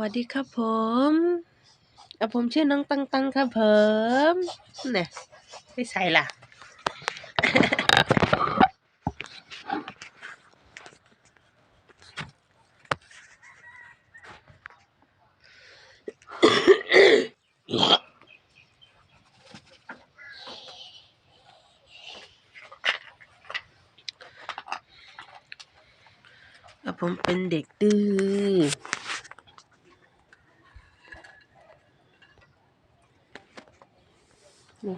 วัสดีครับผมอะผมชื่อน้องตังตังครับผมเนี่ยไม่ใส่ล่ะอะผมเป็นเด็กดื้อ นี่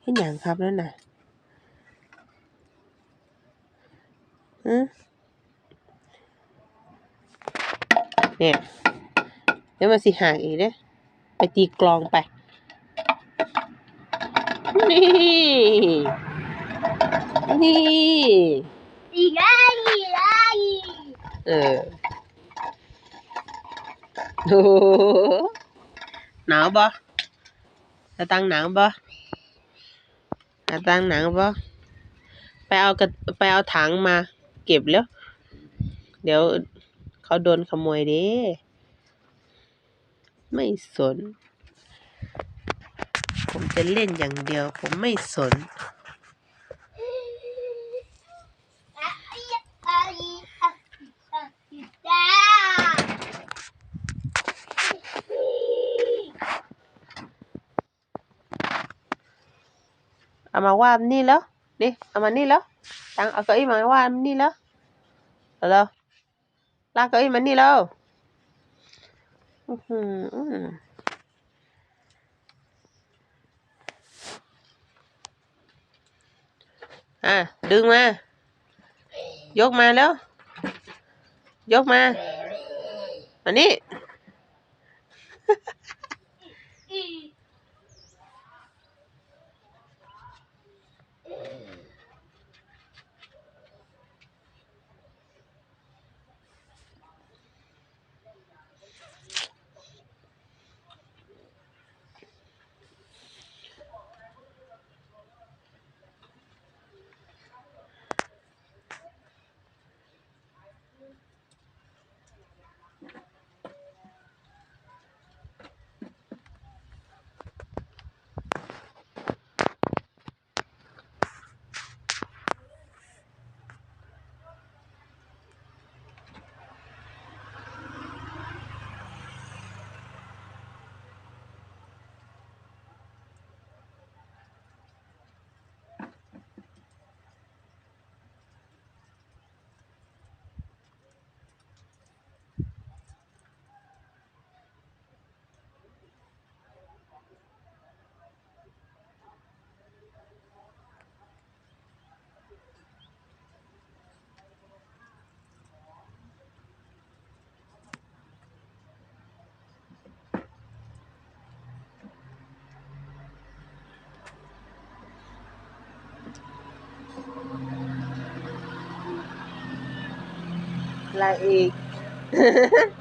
เห็นอย่างครับนั่นน่ะเนี่ยเดี๋ยวมันสิห่างอีกเด้อไปตีกลองไป นี่ นี่อีกแล้วอีกแล้วอีกเออโอ้โหหนาวบ่ จะตั้งหนังบ่จะตั้งหนังบ่ไปเอากระไปเอาถังมาเก็บแล้ว เดี๋ยวเขาโดนขโมยเด้ไม่สน ผมจะเล่นอย่างเดียว ผมไม่สน อะอีกอะอีกอะอีกอะอีกจ้า เอามาวาดนี่แล้วนี่เอามานี่แล้วตังเอาเก้าอี้มาวาดนี่แล้วเอาแล้วลากเก้าอี้มานี่แล้วอื้อหืออะดึงมา ยกมาแล้ว ยกมาอันนี้ Laig.